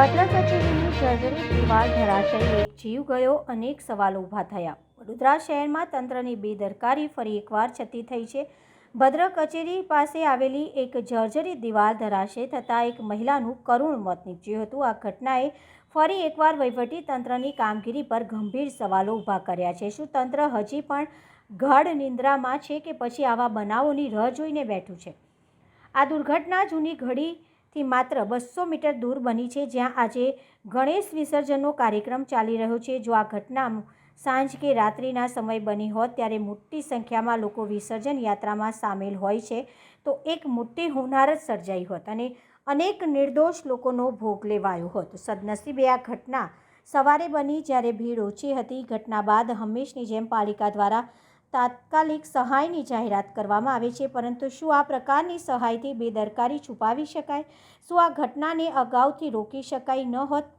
ભદ્ર કચેરીની જર્જરિત દિવાલ ધરાશયી એક જીવ ગયો, અનેક સવાલો ઊભા થયા. વડોદરા શહેરમાં તંત્રની બેદરકારી ફરી એકવાર છતી થઈ છે. ભદ્ર કચેરી પાસે આવેલી એક જર્જરિત દિવાલ ધરાશય થતાં એક મહિલાનું કરુણ મોત નીપજ્યું હતું. આ ઘટનાએ ફરી એકવાર વહીવટી તંત્રની કામગીરી પર ગંભીર સવાલો ઊભા કર્યા છે. શું તંત્ર હજી પણ ગાઢ નિંદ્રામાં છે કે પછી આવા બનાવોની રાહ જોઈને બેઠું છે? આ દુર્ઘટના જૂની ઘડીથી માત્ર બસો મીટર દૂર બની છે, જ્યાં આજે ગણેશ વિસર્જનનો કાર્યક્રમ ચાલી રહ્યો છે. જો આ ઘટના સાંજ કે રાત્રિના સમય બની હોત, ત્યારે મોટી સંખ્યામાં લોકો વિસર્જન યાત્રામાં સામેલ હોય છે, તો એક મોટી હોનારત સર્જાઈ હોત અને અનેક નિર્દોષ લોકોનો ભોગ લેવાયો હોત. સદનસીબે આ ઘટના સવારે બની, જ્યારે ભીડ ઓછી હતી. ઘટના બાદ હંમેશની જેમ પાલિકા દ્વારા તાત્કાલિક સહાયની જાહેરાત કરવામાં આવે છે, પરંતુ શું આ પ્રકારની સહાયથી બેદરકારી છુપાવી શકાય? શું આ ઘટનાને અગાઉથી રોકી શકાય ન હોત?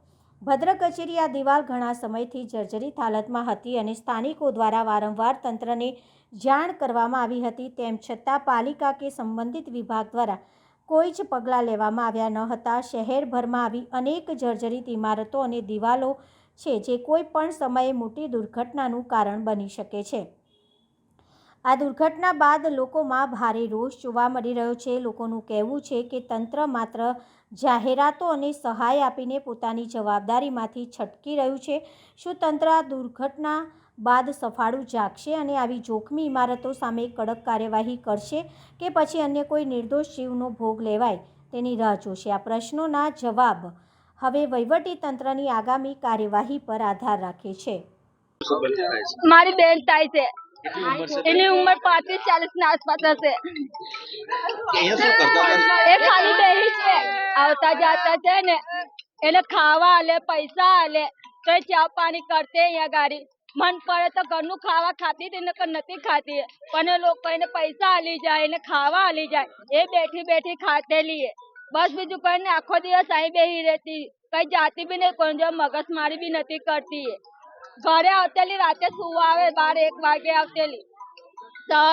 ભદ્ર કચેરી આ દિવાલ ઘણા સમયથી જર્જરિત હાલતમાં હતી અને સ્થાનિકો દ્વારા વારંવાર તંત્રને જાણ કરવામાં આવી હતી, તેમ છતાં પાલિકા કે સંબંધિત વિભાગ દ્વારા કોઈ જ પગલાં લેવામાં આવ્યા ન હતા. શહેરભરમાં આવી અનેક જર્જરિત ઇમારતો અને દિવાલો છે, જે કોઈ પણ સમયે મોટી દુર્ઘટનાનું કારણ બની શકે છે. આ દુર્ઘટના બાદ લોકોમાં ભારે રોષ જોવા મળી રહ્યો છે. લોકોનું કહેવું છે કે તંત્ર માત્ર જાહેરાતો અને સહાય આપીને પોતાની જવાબદારીમાંથી છટકી રહ્યું છે. શું તંત્ર આ દુર્ઘટના બાદ સફાળું જાગશે અને આવી જોખમી ઇમારતો સામે કડક કાર્યવાહી કરશે કે પછી અન્ય કોઈ નિર્દોષ જીવનો ભોગ લેવાય? તેની રાહ જોશે. આ પ્રશ્નોના જવાબ હવે વહીવટી તંત્રની આગામી કાર્યવાહી પર આધાર રાખે છે. મારી બેન થાય છે. એની ઉંમર પાંત્રીસ ચાલીસ ના આસપાસ હશે. એ ખાલી બેહી છે. આવતા જાતા છે ને એને ખાવા આલે પૈસા આલે તો ચા પાણી કરતે અહીંયા ગાડી. મન પડે તો ઘરનું ખાવા ખાતી હતી ને નથી ખાતી. પણ એ લોકો એને પૈસા આલી જાય એને ખાવા આલી જાય. એ બેઠી બેઠી ખાતેલી બસ બીજું કઈ ને આખો દિવસ અહીં બેહી રહેતી. કઈ જાતી બી નહીં કોઈ જો મગજમારી બી નથી કરતી. ઘરે આવતેલી રાતે સુવા આવે, બાર એક વાગે આવતેલી.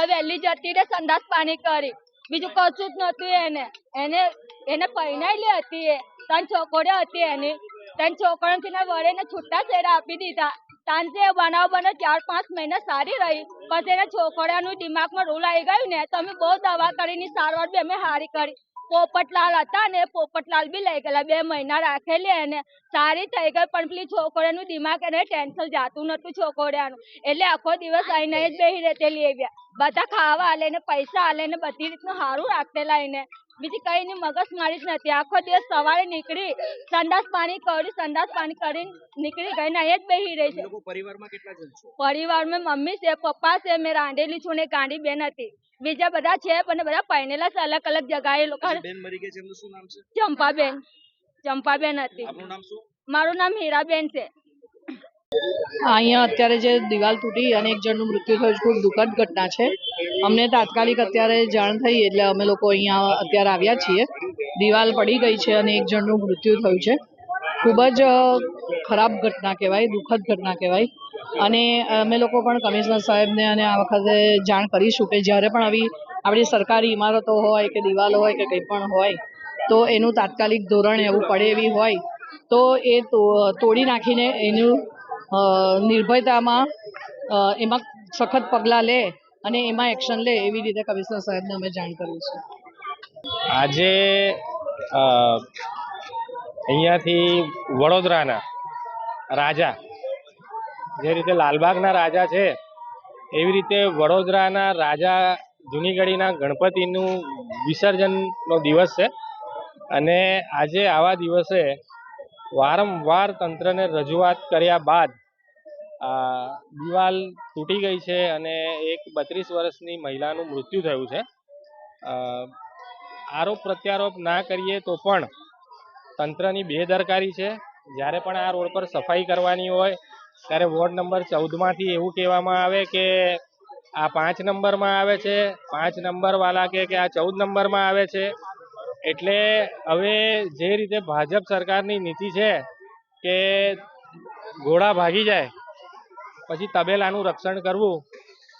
વહેલી જતી રે સંદાસ પાણી કરી. બીજું કશું જ નતું એને. એને એને પહેરાયેલી હતી એ. ત્રણ છોકરીઓ હતી એની. ત્રણ છોકરીઓથી વડે એને છૂટા છેડા આપી દીધા. સાંજે બનાવ બને ચાર પાંચ મહિના સારી રહી. પછી એના છોકરાનું દિમાગમાં રૂલ આવી ગયું ને, તો અમે બહુ દવા કરીને સારવાર બી અમે સારી કરી. પોપટલાલ હતા ને એ પોપટલાલ બી લઈ ગયેલા. બે મહિના રાખેલી એને. સારી થઈ ગઈ પણ પેલી છોકરાનું દિમાગ એને ટેન્શન જાતું નતું છોકરાનું એટલે આખો દિવસ આઈને જ બેહી રહેતેલી એવી. બધા ખાવા હાલે ને પૈસા આલે ને બધી રીતનું સારું રાખતેલા એને. બીજી કઈ ની મગજ મારી જ નથી. આખો દિવસ સવારે નીકળી સંડાસ પાણી કરી સંડાસ પાણી કરી નીકળી ગઈ ને અહીંયા જ બેહી રહી છે. પરિવારમાં કેટલા જણ છે? પરિવારમાં મમ્મી છે પપ્પા છે મેં રાંધેલી છું ને ગાંડી બેન હતી. બીજા બધા છે પણ બધા પહેરેલા છે અલગ અલગ જગાએ લોકો બેન મરી ગઈ છે એમનું શું નામ છે? ચંપાબેન. ચંપાબેન હતી. આપનું નામ શું? મારું નામ હીરાબેન છે. અહીંયા અત્યારે જે દિવાલ તૂટી અને એક જણનું મૃત્યુ થયું ખૂબ દુઃખદ ઘટના છે. અમને તાત્કાલિક અત્યારે જાણ થઈ એટલે અમે લોકો અહીંયા અત્યારે આવ્યા છીએ. દિવાલ પડી ગઈ છે અને એક જણનું મૃત્યુ થયું છે. ખૂબ જ ખરાબ ઘટના કહેવાય, દુઃખદ ઘટના કહેવાય. અને અમે લોકો પણ કમિશનર સાહેબને અને આ વખતે જાણ કરીશું કે જ્યારે પણ આવી આપણી સરકારી ઇમારતો હોય કે દિવાલો હોય કે કંઈ પણ હોય, તો એનું તાત્કાલિક ધોરણ એવું પડે એવી હોય, તો એ તોડી નાખીને એનું નિર્ભયતામાં એમાં સખત પગલાં લે અને એમાં એક્શન લે એવી રીતે કમિશનર સાહેબને અમે જાણ કરી છે. આજે અહીંયાથી વડોદરાના રાજા, જે રીતે લાલબાગના રાજા છે, એવી રીતે વડોદરાના રાજા જૂની ગઢીના ગણપતિનું વિસર્જનનો દિવસ છે. અને આજે આવા દિવસે વારંવાર તંત્રને રજૂઆત કર્યા બાદ દિવાલ તૂટી ગઈ છે અને એક બત્રીસ વર્ષની મહિલાનું મૃત્યુ થયું છે. આરોપ પ્રત્યારોપ ના કરીએ તો પણ તંત્રની બેદરકારી છે. જ્યારે પણ આ રોડ પર સફાઈ કરવાની હોય, ત્યારે વોર્ડ નંબર ચૌદમાંથી એવું કહેવામાં આવે કે આ પાંચ નંબરમાં આવે છે, પાંચ નંબરવાળા કહે કે આ ચૌદ નંબરમાં આવે છે. એટલે હવે જે રીતે ભાજપ સરકારની નીતિ છે કે ઘોડા ભાગી જાય, પછી તબેલાનું રક્ષણ કરવું,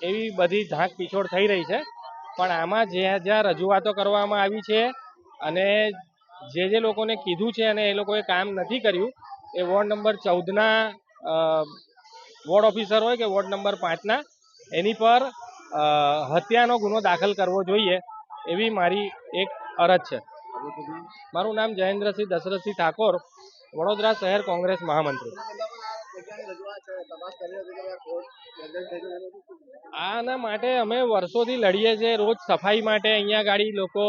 એવી બધી ઝાંક પીછોડ થઈ રહી છે. પણ આમાં જ્યાં જ્યાં રજૂઆતો કરવામાં આવી છે અને જે જે લોકોને કીધું છે અને એ લોકોએ કામ નથી કર્યું, એ વોર્ડ નંબર ચૌદના વોર્ડ ઓફિસર હોય કે વોર્ડ નંબર પાંચના, એની પર હત્યાનો ગુનો દાખલ કરવો જોઈએ, એવી મારી એક અરજ છે. મારું નામ જયેન્દ્રસિંહ દશરથસિંહ ઠાકોર, વડોદરા શહેર કોંગ્રેસ મહામંત્રી. આના માટે અમે વર્ષોથી લડીએ છીએ. રોજ સફાઈ માટે અહીંયા ગાડી લોકો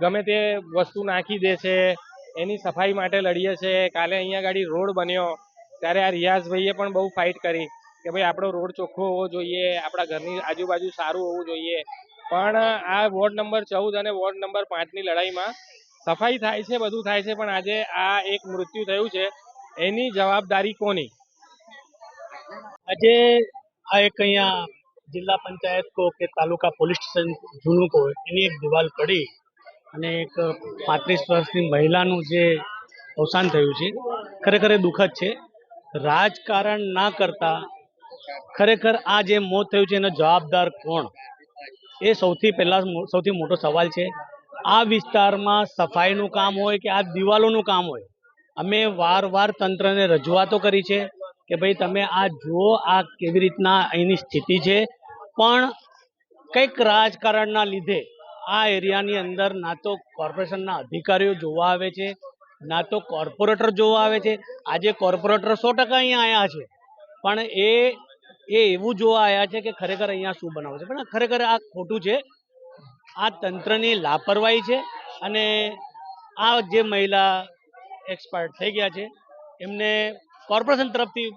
ગમે તે વસ્તુ નાખી દે છે. એની સફાઈ માટે લડીએ છીએ કાલે અહીંયા ગાડી રોડ બન્યો. ત્યારે આ રિયાઝભાઈએ પણ બહુ ફાઇટ કરી કે ભાઈ આપણો રોડ ચોખ્ખો હોવો જોઈએ. આપણા ઘરની આજુબાજુ સારું હોવું જોઈએ. પણ આ વોર્ડ નંબર ચૌદ અને વોર્ડ નંબર પાંચની લડાઈમાં સફાઈ થાય છે, બધું થાય છે, પણ આજે આ એક મૃત્યુ થયું છે. એની જવાબદારી કોની? આજે આ એક અહીંયા જિલ્લા પંચાયત કો કે તાલુકા પોલીસ સ્ટેશન જૂનું કો એની એક દિવાલ પડી અને એક પાંત્રીસ વર્ષની મહિલાનું જે અવસાન થયું છે, ખરેખર દુઃખદ છે. રાજકારણ ના કરતા ખરેખર આ જે મોત થયું છે, એનો જવાબદાર કોણ? એ સૌથી પહેલાં સૌથી મોટો સવાલ છે, આ વિસ્તારમાં સફાઈનું કામ હોય કે આ દિવાલોનું કામ હોય? અમે વાર વાર તંત્રને રજૂઆતો કરી છે કે ભાઈ તમે આ જુઓ, આ કેવી રીતના અહીંની સ્થિતિ છે, પણ કંઈક રાજકારણના લીધે આ એરિયાની અંદર ના તો કોર્પોરેશનના અધિકારીઓ જોવા આવે છે, ના તો કોર્પોરેટર જોવા આવે છે. આજે કોર્પોરેટર સો ટકા અહીંયા આવ્યા છે. પણ એ એ એવું જોવા આવ્યા છે કે ખરેખર અહીંયા શું બનાવે છે? પણ ખરેખર આ ખોટું છે. આ તંત્રની લાપરવાહી છે અને આ જે મહિલા એક્સપાયર્ડ થઈ ગયા છે, એમને કોર્પોરેશન તરફથી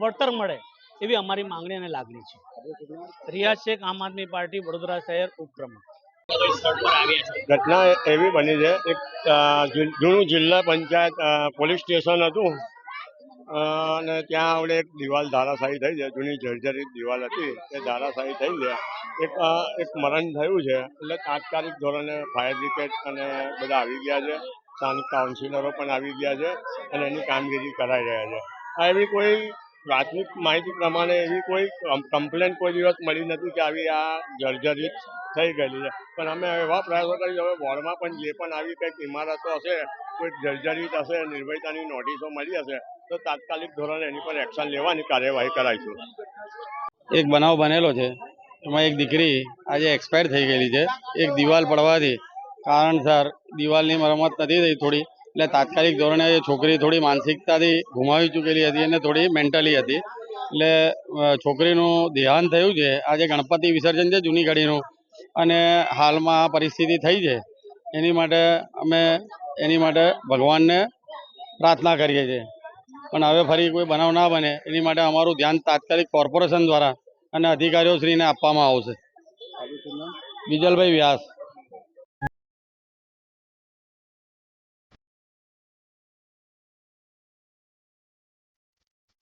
વળતર મળે એવી અમારી માંગણી અને લાગણી છે. રિયાઝ શેખ આમ આદમી પાર્ટી વડોદરા શહેર ઉપપ્રમુખ ઘટના એવી બની છે, એક જૂનું જિલ્લા પંચાયત પોલીસ સ્ટેશન હતું. અને ત્યાં આવડે એક દિવાલ ધારાશાહી થઈ છે, જૂની જર્જરિત દિવાલ હતી એ ધારાશાહી થઈ છે. એક એક મરણ થયું છે, એટલે તાત્કાલિક ધોરણે ફાયર બ્રિગેડ અને બધા આવી ગયા છે. સ્થાનિક કાઉન્સિલરો પણ આવી ગયા છે અને એની કામગીરી કરાઈ રહ્યા છે. આ એવી કોઈ પ્રાથમિક માહિતી પ્રમાણે એવી કોઈ કમ્પ્લેન કોઈ દિવસ મળી નથી કે આવી આ જર્જરિત થઈ ગયેલી છે. પણ અમે એવા પ્રયાસો કરી, હવે વોર્ડમાં પણ જે પણ આવી કંઈક ઇમારતો હશે કોઈ જર્જરિત હશે, નિર્ભયતાની નોટિસો મળી હશે, તો તાત્કાલિક ધોરણે એની પર એક્શન લેવાની કાર્યવાહી કરાઈશું. એક બનાવ બનેલો છે. એમાં એક દીકરી આજે એક્સપાયર થઈ ગયેલી છે. એક દિવાલ પડવાથી કારણસર દિવાલની મરમત નથી થઈ થોડી. એટલે તાત્કાલિક ધોરણે એ છોકરી થોડી માનસિકતાથી ગુમાવી ચૂકેલી હતી અને થોડી મેન્ટલી હતી. એટલે છોકરીનું દેહાંત થયું છે. આજે ગણપતિ વિસર્જન છે જૂની ઘડીનું. અને હાલમાં આ પરિસ્થિતિ થઈ છે. એની માટે અમે એની માટે ભગવાનને પ્રાર્થના કરીએ છીએ. પણ હવે ફરી કોઈ બનાવ ના બને એની માટે અમારું ધ્યાન તાત્કાલિક કોર્પોરેશન દ્વારા અને અધિકારીઓ શ્રીને આપવામાં આવશે. બીજલભાઈ વ્યાસ.